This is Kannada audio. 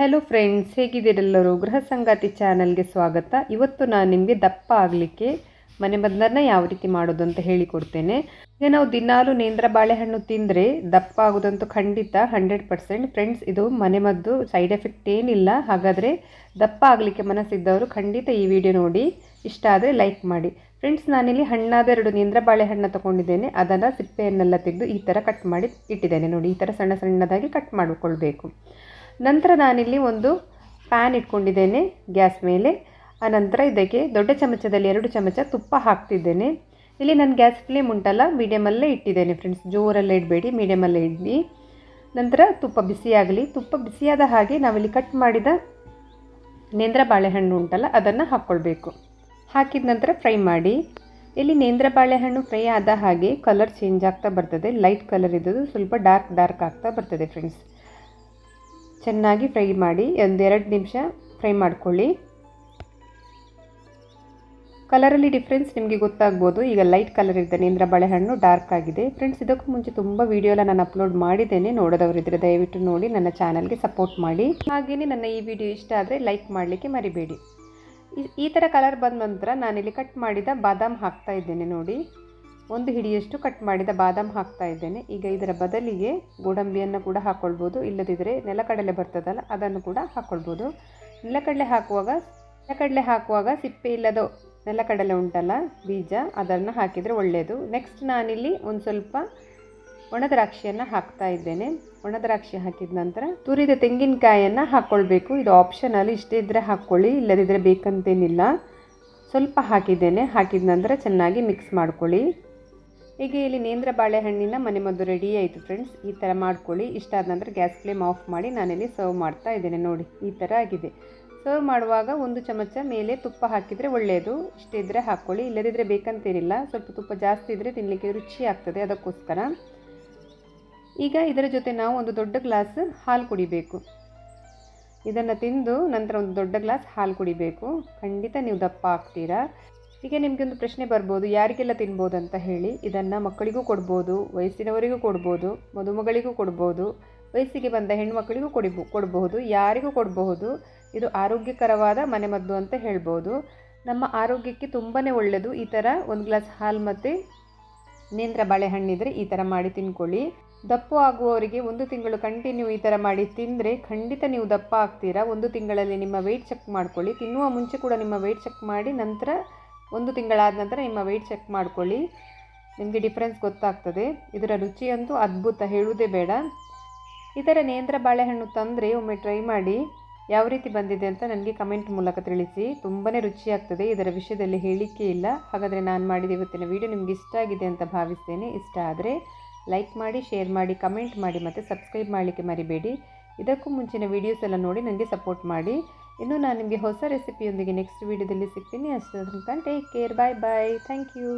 Hello friends ಹೇಗಿದ್ದೀರೆಲ್ಲರೂ? ಗೃಹ ಸಂಗಾತಿ ಚಾನಲ್ಗೆ ಸ್ವಾಗತ. ಇವತ್ತು ನಾನು ನಿಮಗೆ ದಪ್ಪ ಆಗಲಿಕ್ಕೆ ಮನೆ ಮದ್ದನ್ನು ಯಾವ ರೀತಿ ಮಾಡೋದು ಅಂತ ಹೇಳಿಕೊಡ್ತೇನೆ ಈಗ ನಾವು ದಿನಾಲು ನೇಂದ್ರ ಬಾಳೆಹಣ್ಣು ತಿಂದರೆ ದಪ್ಪ ಆಗೋದಂತೂ ಖಂಡಿತ ಹಂಡ್ರೆಡ್ ಪರ್ಸೆಂಟ್. ಫ್ರೆಂಡ್ಸ್ ಇದು ಮನೆ ಮದ್ದು ಸೈಡ್ ಎಫೆಕ್ಟ್ ಏನಿಲ್ಲ. ಹಾಗಾದರೆ ದಪ್ಪ ಆಗಲಿಕ್ಕೆ ಮನಸ್ಸಿದ್ದವರು ಖಂಡಿತ ಈ ವಿಡಿಯೋ ನೋಡಿ. ಇಷ್ಟ ಆದರೆ ಲೈಕ್ ಮಾಡಿ. ಫ್ರೆಂಡ್ಸ್ ನಾನಿಲ್ಲಿ ಹಣ್ಣಾದ ಎರಡು ನೇಂದ್ರ ಬಾಳೆಹಣ್ಣು ತೊಗೊಂಡಿದ್ದೇನೆ. ಅದನ್ನು ಸಿಪ್ಪೆಯನ್ನೆಲ್ಲ ತೆಗೆದು ಈ ಥರ ಕಟ್ ಮಾಡಿ ಇಟ್ಟಿದ್ದೇನೆ. ನೋಡಿ, ಈ ಥರ ಸಣ್ಣ ಸಣ್ಣದಾಗಿ ಕಟ್ ಮಾಡಿಕೊಳ್ಬೇಕು. ನಂತರ ನಾನಿಲ್ಲಿ ಒಂದು ಪ್ಯಾನ್ ಇಟ್ಕೊಂಡಿದ್ದೇನೆ ಗ್ಯಾಸ್ ಮೇಲೆ. ಆನಂತರ ಇದಕ್ಕೆ ದೊಡ್ಡ ಚಮಚದಲ್ಲಿ ಎರಡು ಚಮಚ ತುಪ್ಪ ಹಾಕ್ತಿದ್ದೇನೆ. ಇಲ್ಲಿ ನಾನು ಗ್ಯಾಸ್ ಫ್ಲೇಮ್ ಉಂಟಲ್ಲ ಮೀಡಿಯಮಲ್ಲೇ ಇಟ್ಟಿದ್ದೇನೆ ಫ್ರೆಂಡ್ಸ್ ಜೋರಲ್ಲೇ ಇಡಬೇಡಿ ಮೀಡಿಯಮಲ್ಲೇ ಇಡಿ ನಂತರ ತುಪ್ಪ ಬಿಸಿಯಾಗಲಿ. ತುಪ್ಪ ಬಿಸಿಯಾದ ಹಾಗೆ ನಾವಿಲ್ಲಿ ಕಟ್ ಮಾಡಿದ ನೇಂದ್ರ ಬಾಳೆಹಣ್ಣು ಉಂಟಲ್ಲ, ಅದನ್ನು ಹಾಕ್ಕೊಳ್ಬೇಕು ಹಾಕಿದ ನಂತರ ಫ್ರೈ ಮಾಡಿ. ಇಲ್ಲಿ ನೇಂದ್ರ ಬಾಳೆಹಣ್ಣು ಫ್ರೈ ಆದ ಹಾಗೆ ಕಲರ್ ಚೇಂಜ್ ಆಗ್ತಾ ಬರ್ತದೆ. ಲೈಟ್ ಕಲರ್ ಇದ್ದದ್ದು ಸ್ವಲ್ಪ ಡಾರ್ಕ್ ಡಾರ್ಕ್ ಆಗ್ತಾ ಬರ್ತದೆ ಫ್ರೆಂಡ್ಸ್ ಚೆನ್ನಾಗಿ ಫ್ರೈ ಮಾಡಿ ಒಂದೆರಡು ನಿಮಿಷ ಫ್ರೈ ಮಾಡ್ಕೊಳ್ಳಿ. ಕಲರಲ್ಲಿ ಡಿಫ್ರೆನ್ಸ್ ನಿಮಗೆ ಗೊತ್ತಾಗ್ಬೋದು. ಈಗ ಲೈಟ್ ಕಲರ್ ಇದೆ ನೇಂದ್ರ ಬಾಳೆಹಣ್ಣು ಡಾರ್ಕ್ ಆಗಿದೆ. ಫ್ರೆಂಡ್ಸ್, ಇದಕ್ಕೂ ಮುಂಚೆ ತುಂಬ ವಿಡಿಯೋ ನಾನು ಅಪ್ಲೋಡ್ ಮಾಡಿದ್ದೇನೆ. ನೋಡೋದವರಿದ್ದರೆ ದಯವಿಟ್ಟು ನೋಡಿ. ನನ್ನ ಚಾನಲ್ಗೆ ಸಪೋರ್ಟ್ ಮಾಡಿ. ಹಾಗೆಯೇ ನನ್ನ ಈ ವಿಡಿಯೋ ಇಷ್ಟ ಆದರೆ ಲೈಕ್ ಮಾಡಲಿಕ್ಕೆ ಮರಿಬೇಡಿ. ಈ ಥರ ಕಲರ್ ಬಂದ ನಂತರ ನಾನಿಲ್ಲಿ ಕಟ್ ಮಾಡಿದ ಬಾದಾಮ್ ಹಾಕ್ತಾ ಇದ್ದೇನೆ ನೋಡಿ. ಒಂದು ಹಿಡಿಯಷ್ಟು ಕಟ್ ಮಾಡಿದ ಬಾದಾಮ್ ಹಾಕ್ತಾ ಇದ್ದೇನೆ. ಈಗ ಇದರ ಬದಲಿಗೆ ಗೋಡಂಬಿಯನ್ನು ಕೂಡ ಹಾಕ್ಕೊಳ್ಬೋದು ಇಲ್ಲದಿದ್ದರೆ ನೆಲಕಡಲೆ ಬರ್ತದಲ್ಲ, ಅದನ್ನು ಕೂಡ ಹಾಕ್ಕೊಳ್ಬೋದು ನೆಲಕಡಲೆ ಹಾಕುವಾಗ ನೆಲಕಡಲೆ ಹಾಕುವಾಗ ಸಿಪ್ಪೆ ಇಲ್ಲದ ನೆಲಕಡಲೆ ಉಂಟಲ್ಲ, ಬೀಜ, ಅದನ್ನು ಹಾಕಿದರೆ ಒಳ್ಳೆಯದು ನೆಕ್ಸ್ಟ್ ನಾನಿಲ್ಲಿ ಒಂದು ಸ್ವಲ್ಪ ಒಣದ್ರಾಕ್ಷಿಯನ್ನು ಹಾಕ್ತಾ ಇದ್ದೇನೆ. ಒಣದ್ರಾಕ್ಷಿ ಹಾಕಿದ ನಂತರ ತುರಿದ ತೆಂಗಿನಕಾಯನ್ನು ಹಾಕ್ಕೊಳ್ಬೇಕು ಇದು ಆಪ್ಷನಲ್ ಇಷ್ಟೇ ಇದ್ದರೆ ಹಾಕ್ಕೊಳ್ಳಿ ಇಲ್ಲದಿದ್ದರೆ ಬೇಕಂತೇನಿಲ್ಲ. ಸ್ವಲ್ಪ ಹಾಕಿದ್ದೇನೆ. ಹಾಕಿದ ನಂತರ ಚೆನ್ನಾಗಿ ಮಿಕ್ಸ್ ಮಾಡ್ಕೊಳ್ಳಿ. ಹೀಗೆ ಇಲ್ಲಿ ನೇಂದ್ರ ಬಾಳೆಹಣ್ಣಿನ ಮನೆಮದ್ದು ರೆಡಿ ಆಯಿತು ಫ್ರೆಂಡ್ಸ್ ಈ ಥರ ಮಾಡ್ಕೊಳ್ಳಿ. ಇಷ್ಟ ಆದ ನಂತರ ಗ್ಯಾಸ್ ಫ್ಲೇಮ್ ಆಫ್ ಮಾಡಿ ನಾನಿಲ್ಲಿ ಸರ್ವ್ ಮಾಡ್ತಾ ಇದ್ದೇನೆ ನೋಡಿ. ಈ ಥರ ಆಗಿದೆ. ಸರ್ವ್ ಮಾಡುವಾಗ ಒಂದು ಚಮಚ ಮೇಲೆ ತುಪ್ಪ ಹಾಕಿದರೆ ಒಳ್ಳೆಯದು ಇಷ್ಟ ಇದ್ದರೆ ಹಾಕ್ಕೊಳ್ಳಿ ಇಲ್ಲದಿದ್ದರೆ ಬೇಕಂತೇನಿಲ್ಲ ಸ್ವಲ್ಪ ತುಪ್ಪ ಜಾಸ್ತಿ ಇದ್ದರೆ ತಿನ್ನಲಿಕ್ಕೆ ರುಚಿ ಆಗ್ತದೆ ಅದಕ್ಕೋಸ್ಕರ. ಈಗ ಇದರ ಜೊತೆ ನಾವು ಒಂದು ದೊಡ್ಡ ಗ್ಲಾಸ್ ಹಾಲು ಕುಡಿಬೇಕು. ಇದನ್ನು ತಿಂದು ನಂತರ ಒಂದು ದೊಡ್ಡ ಗ್ಲಾಸ್ ಹಾಲು ಕುಡಿಬೇಕು. ಖಂಡಿತ ನೀವು ದಪ್ಪ ಆಗ್ತೀರಾ? ನಿಮಗೆ ಒಂದು ಪ್ರಶ್ನೆ ಬರ್ಬೋದು, ಯಾರಿಗೆಲ್ಲ ತಿನ್ಬೋದು ಅಂತ ಹೇಳಿ. ಇದನ್ನು ಮಕ್ಕಳಿಗೂ ಕೊಡ್ಬೋದು, ವಯಸ್ಸಿನವರಿಗೂ ಕೊಡ್ಬೋದು, ಮದುಮಗಳಿಗೂ ಕೊಡ್ಬೋದು, ವಯಸ್ಸಿಗೆ ಬಂದ ಹೆಣ್ಮಕ್ಕಳಿಗೂ ಕೊಡಿಬೋ, ಕೊಡಬಹುದು, ಯಾರಿಗೂ ಕೊಡಬಹುದು, ಇದು ಆರೋಗ್ಯಕರವಾದ ಮನೆಮದ್ದು ಅಂತ ಹೇಳ್ಬೋದು. ನಮ್ಮ ಆರೋಗ್ಯಕ್ಕೆ ತುಂಬಾ ಒಳ್ಳೆಯದು ಈ ಥರ ಒಂದು ಗ್ಲಾಸ್ ಹಾಲು ಮತ್ತು ನೇಂದ್ರ ಬಾಳೆಹಣ್ಣಿದ್ರೆ ಈ ಥರ ಮಾಡಿ ತಿನ್ಕೊಳ್ಳಿ. ದಪ್ಪ ಆಗುವವರಿಗೆ ಒಂದು ತಿಂಗಳು ಕಂಟಿನ್ಯೂ ಈ ಥರ ಮಾಡಿ ತಿಂದರೆ ಖಂಡಿತ ನೀವು ದಪ್ಪ ಆಗ್ತೀರಾ. ಒಂದು ತಿಂಗಳಲ್ಲಿ ನಿಮ್ಮ ವೆಯ್ಟ್ ಚೆಕ್ ಮಾಡ್ಕೊಳ್ಳಿ. ತಿನ್ನುವ ಮುಂಚೆ ಕೂಡ ನಿಮ್ಮ ವೆಯ್ಟ್ ಚೆಕ್ ಮಾಡಿ ನಂತರ ಒಂದು ತಿಂಗಳಾದ ನಂತರ ನಿಮ್ಮ ವೆಯ್ಟ್ ಚೆಕ್ ಮಾಡ್ಕೊಳ್ಳಿ. ನಿಮಗೆ ಡಿಫ್ರೆನ್ಸ್ ಗೊತ್ತಾಗ್ತದೆ. ಇದರ ರುಚಿಯಂತೂ ಅದ್ಭುತ, ಹೇಳುವುದೇ ಬೇಡ. ಈ ನೇಂದ್ರ ಬಾಳೆಹಣ್ಣು ತಂದರೆ ಒಮ್ಮೆ ಟ್ರೈ ಮಾಡಿ ಯಾವ ರೀತಿ ಬಂದಿದೆ ಅಂತ ನನಗೆ ಕಮೆಂಟ್ ಮೂಲಕ ತಿಳಿಸಿ. ತುಂಬಾ ರುಚಿಯಾಗ್ತದೆ. ಇದರ ವಿಷಯದಲ್ಲಿ ಹೇಳಿಕೆ ಇಲ್ಲ. ಹಾಗಾದರೆ ನಾನು ಮಾಡಿದ ಇವತ್ತಿನ ವಿಡಿಯೋ ನಿಮಗೆ ಇಷ್ಟ ಆಗಿದೆ ಅಂತ ಭಾವಿಸ್ತೇನೆ. ಇಷ್ಟ ಆದರೆ ಲೈಕ್ ಮಾಡಿ ಶೇರ್ ಮಾಡಿ ಕಮೆಂಟ್ ಮಾಡಿ ಮತ್ತು ಸಬ್ಸ್ಕ್ರೈಬ್ ಮಾಡಲಿಕ್ಕೆ ಮರಿಬೇಡಿ. ಇದಕ್ಕೂ ಮುಂಚಿನ ವೀಡಿಯೋಸ್ ಎಲ್ಲ ನೋಡಿ ನನಗೆ ಸಪೋರ್ಟ್ ಮಾಡಿ. ಇನ್ನು ನಾನು ನಿಮಗೆ ಹೊಸ ರೆಸಿಪಿಯೊಂದಿಗೆ ನೆಕ್ಸ್ಟ್ ವೀಡಿಯೋದಲ್ಲಿ ಸಿಗ್ತೀನಿ. ಅಷ್ಟು take care bye bye thank you